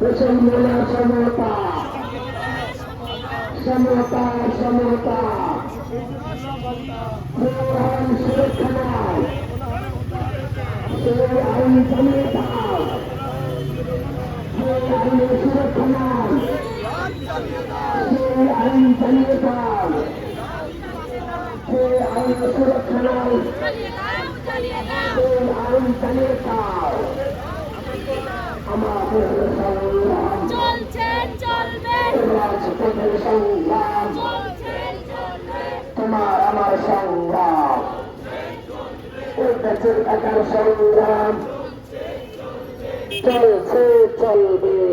মুসলমানের সমতা সমতা সমতা সুরক্ষা চলছেন চলবেন তোমার আমার সংগ্রাম একার সংগ্রাম চলেছে চলবে